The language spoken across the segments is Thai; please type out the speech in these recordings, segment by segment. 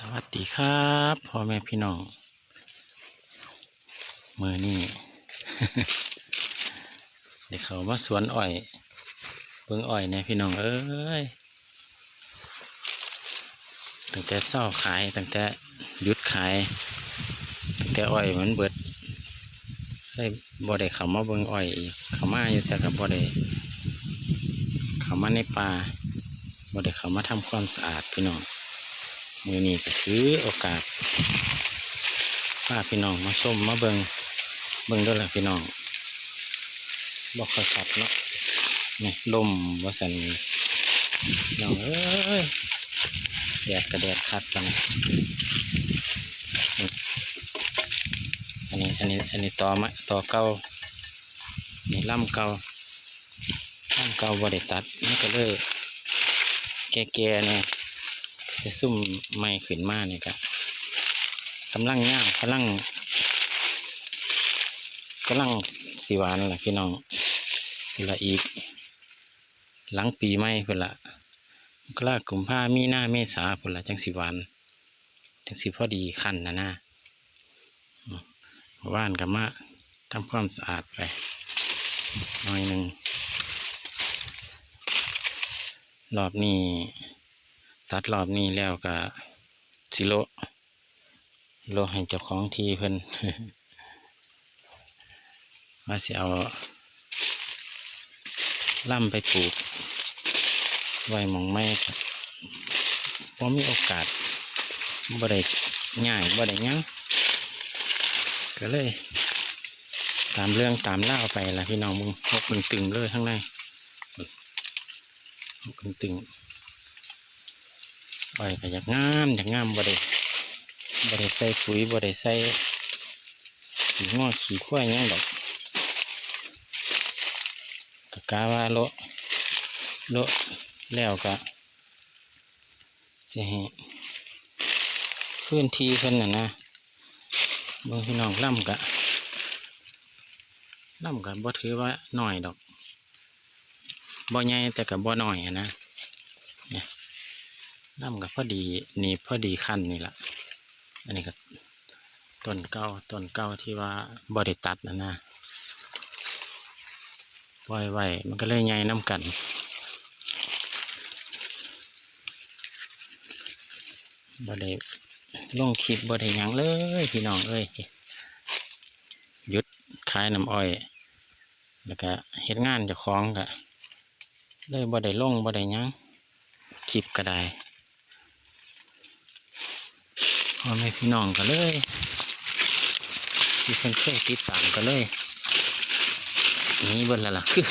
สวัสดีครับพ่อแม่พี่น้องมือนี่เดี๋ยวเขามาสวนอ้อยเบิ่งอ้อยเนี่ยพี่น้องเอ้ยตั้งแต่เศร้าขายตั้งแต่หยุดขายตั้งแต่อ้อยเหมันเบิดได้บ่ได้เขามาเบิ่งอ้อยอีกเขามาอยู่แต่กับบ่ได้เขามาในป่าบ่ได้เขามาทำความสะอาดพี่น้อง มือนี้ก็คือโอกาสพาพี่น้องมาชมมาเบิงเบิงด้วยละพี่น้องบอกค่อยขัดเนาะนี่ลมว่าสันน้องเอ้ยแดดกระแดดคัดกันอันนี้อันนี้อันนี้ต่อมะต่อเก่านี่ล่ำเก่าล่ำเก่าบริตัดมันก็เลยแก่ๆเนี่ย จะซุ่มไม่ขึ้นมาเนี่ยครับกำลังย่างกำลังกำลังสีหวานแหละพี่น้องละอีก หลังปีใหม่เพื่นละกล้ากุมผ้ามีหน้าเมษาเพื่นละจังสีหวานจังสีพอดีขั้นนะหน้าว่านกับมาทำความสะอาดไปหน่อยหนึ่งรอบนี้ ตัดรอบนี้แล้วก็สิโลโลให้เจ้าของทีเพิ่นว่าสิเอาล่ำไปปลูก ไว้มองแม่ครับเพราะมีโอกาสบ่ได้ง่ายบ่ได้ยังก็เลย ตามเรื่องตามเล่าไปล่ะพี่น้องมึงหกมึงตึงเลยข้างในหกมึงตึง อ้อยก็อยากงามอยากงามบ่ได้บ่ได้ใส่ปุ๋ยบ่ได้ใส่ขี้งอขี้ข้วยหยังดอกก็กาว่าโลโลแล้วก็จะให้พื้นที่เพิ่นน่ะนะเบิ่งพี่น้องล่ำกะล่ำกะบ่ถือว่าน้อยดอกบ่ใหญ่แต่ก็บ่น้อยอะนะ น้ำกับพอดีนี่พอดีขั้นนี่แหละอันนี้ก็ต้นเก้าต้นเก้าที่ว่าบริตัดนะนะปล่อยไว้มันก็เลยใหญ่น้ำกันบริลงคลิปบริยังเลยพี่น้องเอ้ยหยุดขายน้ำอ้อย แล้วก็เฮ็ดงานจะคล้องกะเลยบริลงบริยังคลิปก็ได้ พ่อแม่พี่น้องกันเลยที่เพิ่นเคยติดตามกันเลยนี่เบิ่นและล่ะคือ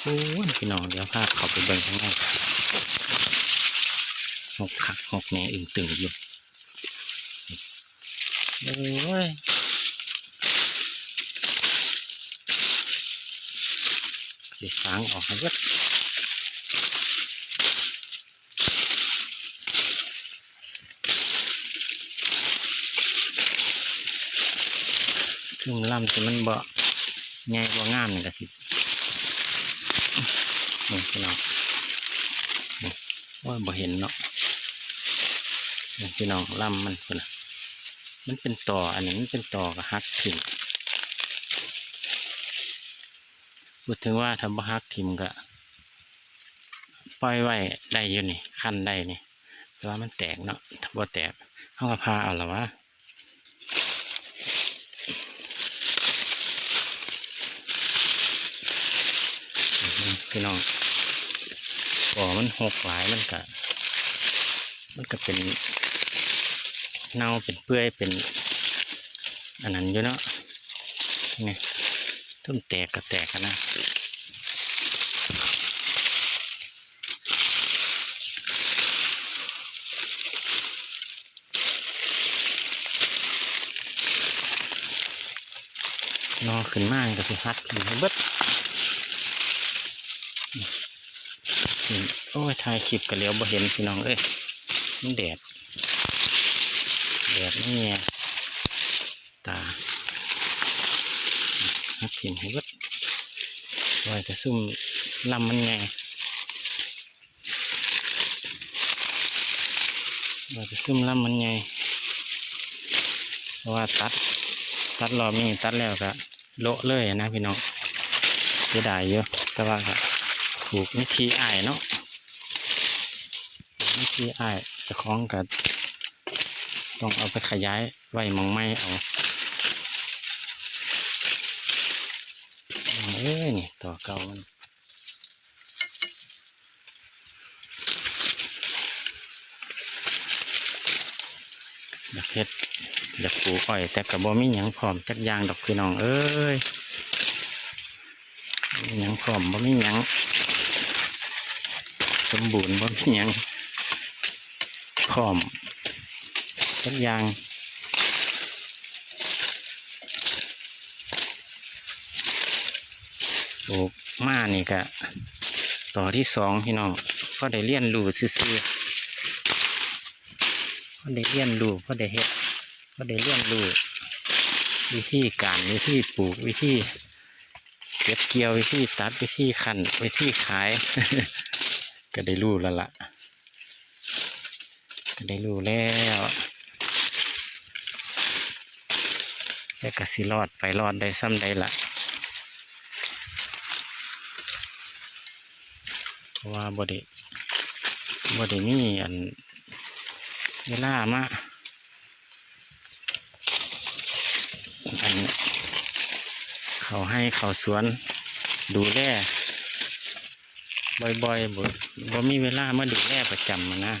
โอ้พี่น้องเดี๋ยวพาพเขาไปเบิ่งข้างในหกขักหกแหน่อึ่งตึงอยู่โอ้ยเดี๋ยวฟางออกให้เบิ ดซึ่งลำที่มันบ่ใหญ่บ่งามนี่ก็สินี่พี่น้องนี่ว่าบ่เห็นเนาะนี่พี่น้องลำมันพุ่นน่ะมันเป็นต่ออันนี้มันเป็นต่อกับฮักถิ่มพูดถึงว่าถ้าบ่ฮักถิ่มก็ปล่อยไว้ได้อยู่นี่ขั้นได้นี่แต่ว่ามันแตกเนาะถ้าบ่แตกเขาก็พาเอาละวะ พี่น้องบ่อมันหกหลายมันก็มันก็เป็นเน่าเป็นเปื่อยเป็นอันนั้นอยู่เนาะไงต้นแตกก็แตกกันนะนอขึ้นมาก็สิฮัดอยู่ให้เบิด เห็น โอ้ยถ่ายคลิปกันแล้วบ่เห็นพี่น้องเอ้ยมันแดด แดดไม่แง่ตาฮักถิ่มให้เบิดไว้กระซุ่มลำมันไงเราจะซึมลำมันไงเพราะว่าตัด ตัดรอบนี้ตัดแล้วก็โละเลยนะพี่น้องเสียดายเยอะแต่ว่าก็ ถูกวิธีอ้ายเนาะถูกวิธีอ้ายจะคล้องกับต้องเอาไปขยายไว้มองไม่เอาเอ้ยนี่ต่อเก่ามันอยากเฮ็ดอยากปลูกอ้อย แต่กับบ่มีหยังพร้อมจักยางดอกพี่น้องเอ้ยมีหยังพร้อมบ่มีหยัง สมบูรณ์บ่มีหยังพร้อมจักอย่างปลูกมานี่ก็ต่อที่สองพี่น้องก็ได้เรียนรู้ซื่อๆก็ได้เรียนรูก็ได้เฮ็ดก็ได้เรียนรูวิธีการวิธีปลูกวิธีเก็บเกี่ยววิธีตัดวิธีขันวิธีขาย ก็ได้รู้แล้วล่ะ ก็ได้รู้แล้วแต่ก็สิรอดไปรอดได้ซ้ำได้ละเพราะว่าบไดบไดมีอันเวลามาอันเขาให้เขาสวนดูแล บ่อยๆบ่บ่มีเวลามาดูแลประจำนะ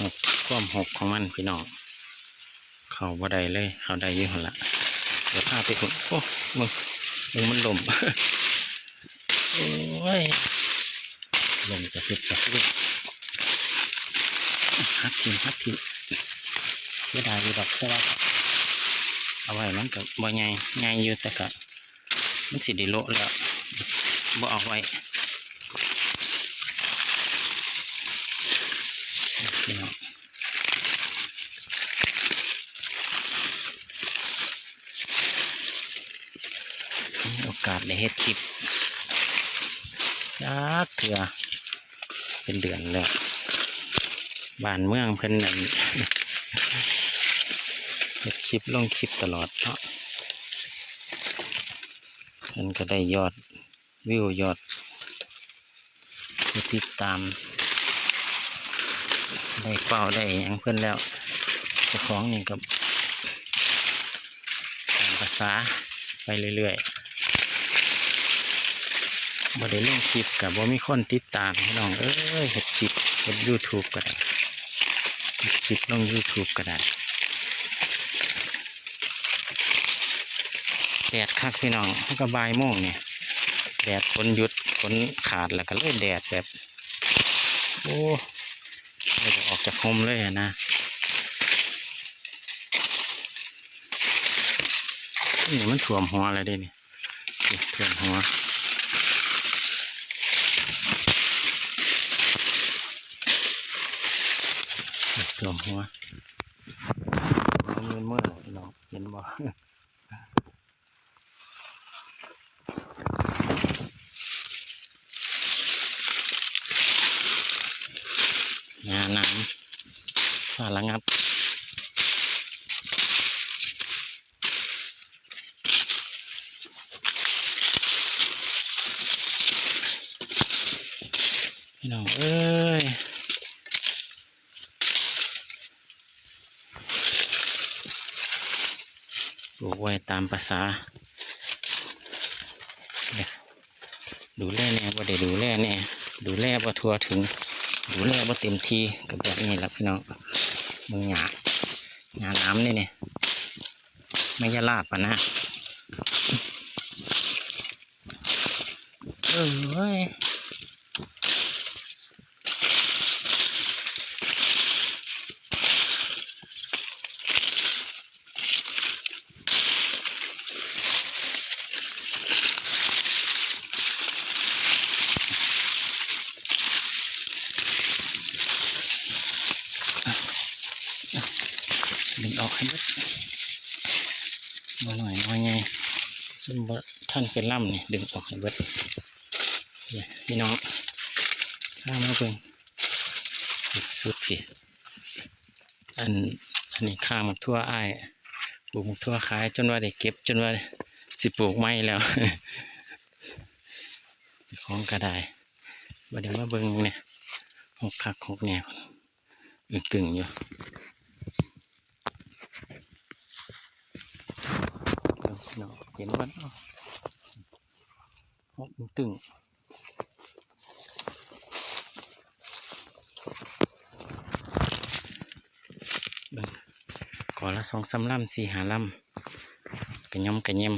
หกความหกของมันพี่น้องเขาบ่ได้เลยเขาได้ยิ่งละเดี๋ยวพาไปคุณโอ้มึงมึงมันลมโอ้ยลมจะพิษจะพิษฮักทีฮักทีเสียดายอยู่ดอกแต่ว่าก็เอาไว้มันก็บ่ใหญ่ใหญ่อยู่แต่ก็ มันสิได้โลแล้วบ่เอาไว้โอกาสได้เฮ็ดคลิปจักเถื่อเป็นเดือนแล้วบ้านเมืองเพิ่นนั่นเฮ็ดคลิปลงคลิปตลอดเนาะ มันก็ได้ยอดวิวยอดติดตาม ได้เป้าได้หยังเพื่อนแล้วเจ้าของนี่กับภาษาไปเรื่อยๆบ่ได้ลงคลิปกับบ่มีคนติดตามพี่น้องเอ้ยเฮ็ดคลิปเฮ็ดยูทูบก็ได้คลิปลงยูทูบก็ได้ แดดคักพี่น้องมันก็บายโมงเนี่ยแดดฝนหยุดฝนขาดแล้วก็เลยแดดแบบ โอ้ไม่ได้ออกจากโฮมเลยนะนี่มันถ่วมหัวอะไรได้นี่นี่ถ่วมหัวถ่วมหัวมันมืดมืดเลยพี่น้องเห็นบ่ น้ำฝาระงับพี่น้องเอ้ยปลูกไว้ตามภาษาดูแลเนี่ยบ่ได้ดูแลเนี่ยดูแลบ่ทั่วถึง ดูแลว่าเต็มที่กับแบบนี้แหละพี่น้องมึงหยาหยาน้ำนี่เนี่ยไม่ยะลาบอะนะเออ ดึงออกให้หมดมาหน่อยมาไงซุ่มบ่ท่านเป็นล่ำเนี่ยดึงออกให้เบิดเนี่ยพี่น้องข้ามาเบิ่งสุดพี่อันอันนี้ข้างมันทั่วอ้ายปลูกทั่วขายจนว่าได้เก็บจนว่าสิปลูกไม้แล้วของกระไดบัดนี้มาเบิ่งเนี่ยหกคักหกแนวอึงตึงอยู่เบิ่งพี่น้อง เห็นวันหกอึงตึงก่อละสองสามลำสี่หาลำกระยำกระยม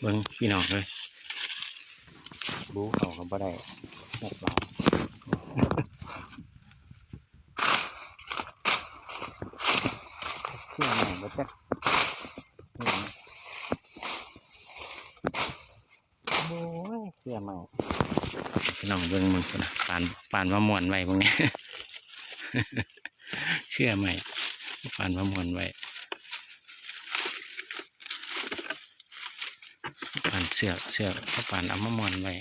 เบิ่งพี่น้องเลย บูเขาก็บ่ได้แม่เปล่าเพื่อไหนบ่จักโอ้ยเสียเมาพี่น้องเบิ่งมึงพุ่นนะปานปานมามวนไว้พวกนี้เชื่อไหมปานมามวนไว้ปาน เสือกเสือกเขาปานเอามามวนไว้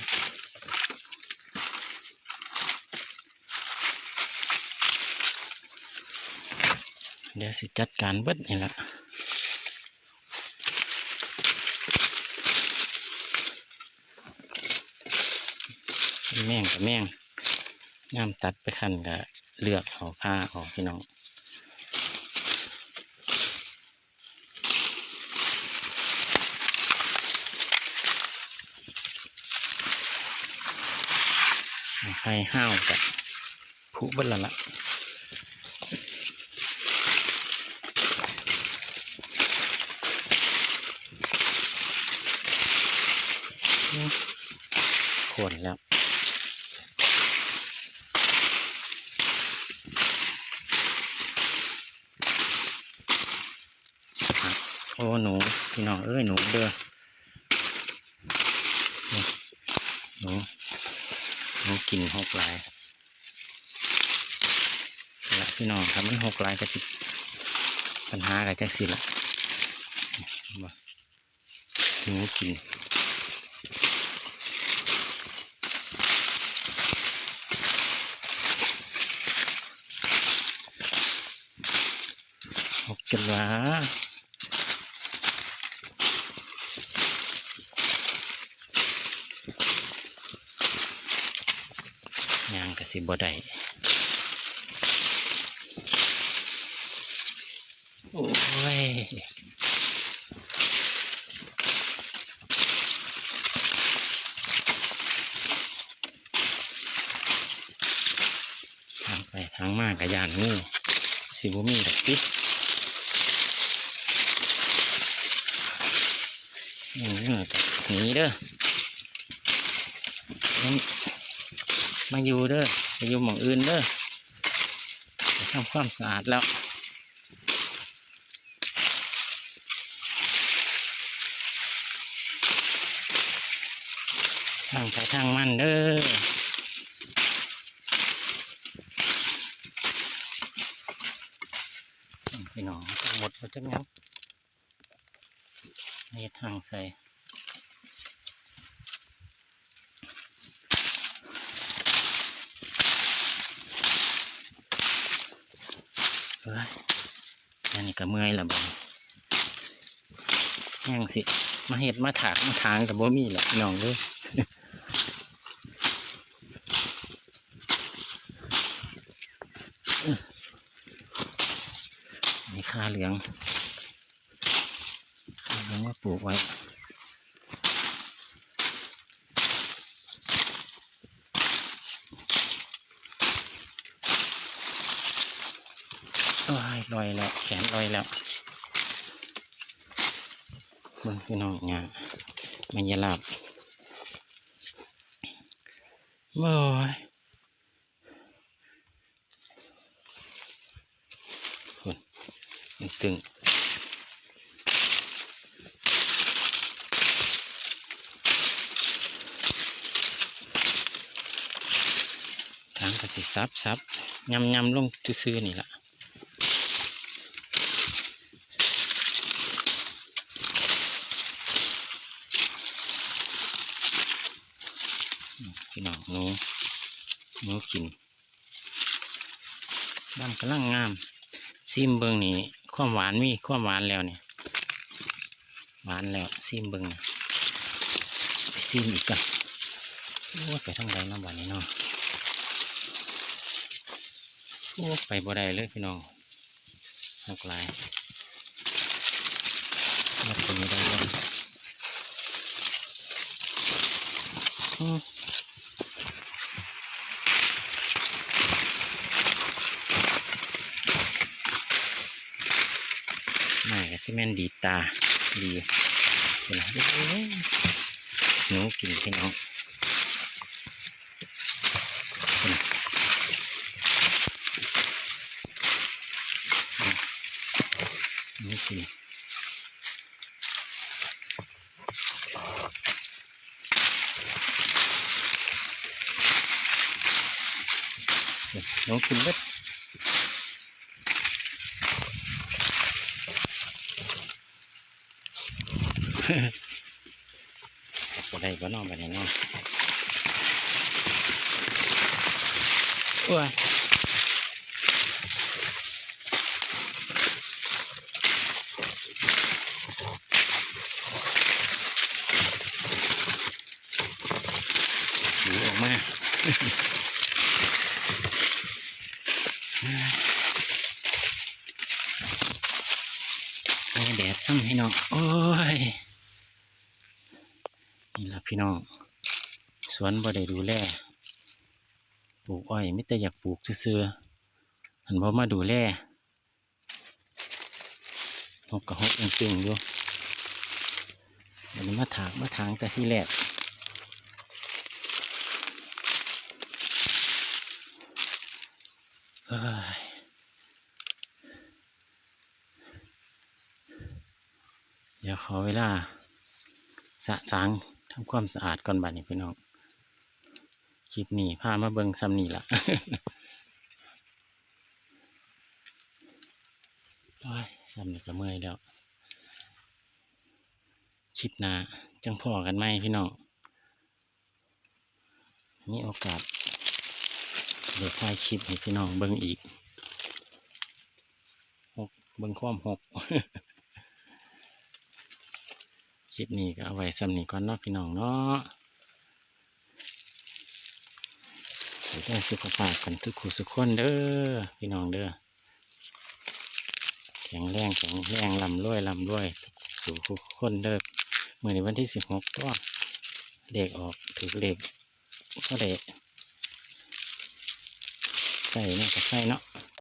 เดี๋ยวสิจัดการเบิดนี่ละแม่งกับแม่งย่ามตัดไปคันก็เลือกเอาผ้าออกพี่น้อง ไฟห้าวกับผุเบิดและละขวนแล้วโอ้หนู พี่น้องเอ้ยหนูเด้อนี่หนูหนู กินหกลายละพี่น้องครับมันหกลายก็จิปัญหาอะไรจังสิละหนูกินหกจนว่ายางกระ สิบ่ได้โอ้ยทางไปทางมากกระยานงูสิบ่มีดอกติอืมหนีเด้อ มาอยู่เด้อมาอยู่หม่องอื่นเด้อทำความสะอาดแล้วทางไปทางมันเด้อพี่น้องทั้งหมดจากนั้นนี่ทางใส่ เฮ้ยอันนี้ก็เมื่อยละบ่แห้งสิ มาเห็ดมาถากมาทางกับบ่มีแหละน้องเลยนี่ค่าเหลืองค่าเหลืองว่าปลูกไว้ ลอยแล้ว แขนลอยแล้วเบิ่งพี่น้องงานมันอยาหลับโอ้ยคนตึงทางกระสิซับซับยำยำลงซื่อๆนี่ละ หนูหนู กินดำกำลังงาม ซิมเบิงนี่ความหวานมีความหวานแล้วเนี่ยหวานแล้วซิมเบิงไปซิมอีกกันโอ้ไปทางใดน้ำหวานนี่เนาะโอ้ไปบ่ได้เลยพี่น้องหกลายรับคนไม่ได้เลยอืมไม่ก็ที่ แม่นดีตาดีนไหมโอ้ยหนูกินพี่น้องเห็นไหมหนูกินน้องกินเบ็ด ก็ได้ก็นอนไปไหนนอนโอ้ยดูออกมาโอ้ยแดดซ้ำพี่น้อง โอ้ยนี่ละ พี่น้อง สวนบ่ได้ดูแลปลูกอ้อยไม่แต่อยากปลูกซื่อๆหันบ่มาดูแลหกกับหกยังตึงอยู่เดี๋ยวนี้มาถากมาทางแต่ที่แรกเอ้ยเดี๋ยวขอเวลาสะสาง ทำความสะอาดก่อนบัดนี้พี่น้อง คลิปนี้พามาเบิ่งซ้ำนี่ละโอ้ยซ้ำนี่ก็เมื่อยแล้ว คลิปหน้าจังพอกันไหมพี่น้องมีโอกาสเดี๋ยวถ่ายคลิปให้พี่น้องเบิ่งอีกหกเบิ่งความหก ลิปนี้ก็เอาไว้สำนีก่อนเนาะพี่น้องเนาะขอให้สุขภาพกันทุกคู่สุขคนเด้อพี่น้องเด้อแข็งแรงแข็งแรงลำรวยลำรวยทุกคู่สุขคนเด้อเมื่อในวันที่สิบหกก็เลขออกถือเลขก็ได้ใส่เนี่ยก็ใส่เนาะ